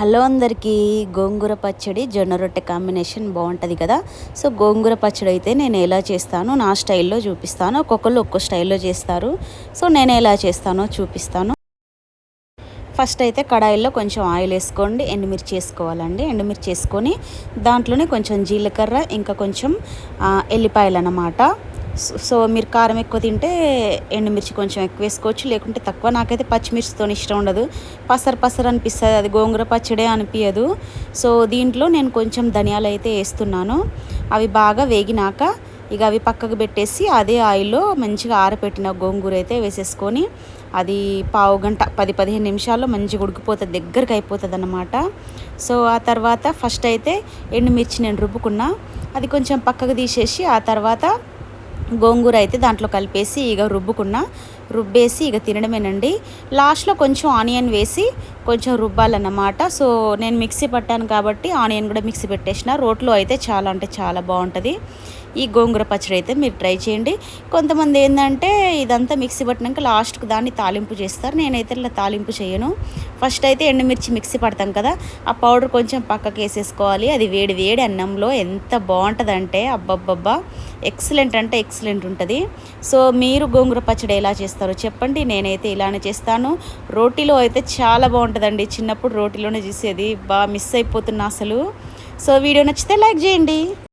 Hello అందరికీ గోంగూర పచ్చడి జొన్న రొట్టె కాంబినేషన్ బాగుంటుంది కదా. సో గోంగూర పచ్చడి అయితే నేను ఎలా చేస్తానో నా స్టైల్లో చూపిస్తాను. ఒక్కొక్కరు ఒక్కో స్టైల్లో చేస్తారు. సో నేను ఎలా చేస్తానో చూపిస్తాను. ఫస్ట్ అయితే కడాయిల్లో కొంచెం ఆయిల్ వేసుకోండి. ఎండుమిర్చి వేసుకోవాలండి. ఎండుమిర్చి వేసుకొని దాంట్లోనే కొంచెం జీలకర్ర ఇంకా కొంచెం ఎల్లిపాయలు అన్నమాట. సో మీరు కారం ఎక్కువ తింటే ఎండుమిర్చి కొంచెం ఎక్కువ వేసుకోవచ్చు. లేకుంటే తక్కువ. నాకైతే పచ్చిమిర్చితో ఇష్టం ఉండదు. పసరు పసరు అనిపిస్తుంది. అది గోంగూర పచ్చడే అనిపించదు సో దీంట్లో నేను కొంచెం ధనియాలు అయితే వేస్తున్నాను. అవి బాగా వేగినాక ఇక అవి పక్కకు పెట్టేసి అదే ఆయిల్లో మంచిగా ఆరపెట్టిన గోంగూర అయితే వేసేసుకొని అది పావు గంట పది పదిహేను నిమిషాల్లో మంచిగా ఉడికిపోతుంది. దగ్గరికి అయిపోతుంది అన్నమాట సో ఆ తర్వాత ఫస్ట్ అయితే ఎండుమిర్చి నేను రుబ్బుకున్నా. అది కొంచెం పక్కకు తీసేసి ఆ తర్వాత గోంగూర అయితే దాంట్లో కలిపేసి ఇక రుబ్బుకున్న రుబ్బేసి ఇక తినడమేనండి. లాస్ట్లో కొంచెం ఆనియన్ వేసి కొంచెం రుబ్బాలన్నమాట. సో నేను మిక్సీ పట్టాను కాబట్టి ఆనియన్ కూడా మిక్సీ పెట్టేసిన. రోట్లో అయితే చాలా అంటే చాలా బాగుంటుంది. ఈ గోంగూర పచ్చడి అయితే మీరు ట్రై చేయండి. కొంతమంది ఏంటంటే ఇదంతా మిక్సీ పట్టినాక లాస్ట్కి దాన్ని తాలింపు చేస్తారు. నేనైతే ఇలా తాలింపు చేయను. ఫస్ట్ అయితే ఎండుమిర్చి మిక్సీ పడతాం కదా ఆ పౌడర్ కొంచెం పక్కకి వేసేసుకోవాలి. అది వేడి వేడి అన్నంలో ఎంత బాగుంటుందంటే అబ్బబ్బబ్బా! ఎక్సలెంట్ అంటే ఎక్సలెంట్ ఉంటుంది. సో మీరు గోంగూర పచ్చడి ఎలా చేస్తారు? చెప్పండి నేనైతే ఇలానే చేస్తాను. రోటీలో అయితే చాలా బాగుంటుందండి. చిన్నప్పుడు రోటీలోనే చూసేది. బాగా మిస్ అయిపోతున్నా అసలు. సో వీడియో నచ్చితే లైక్ చేయండి.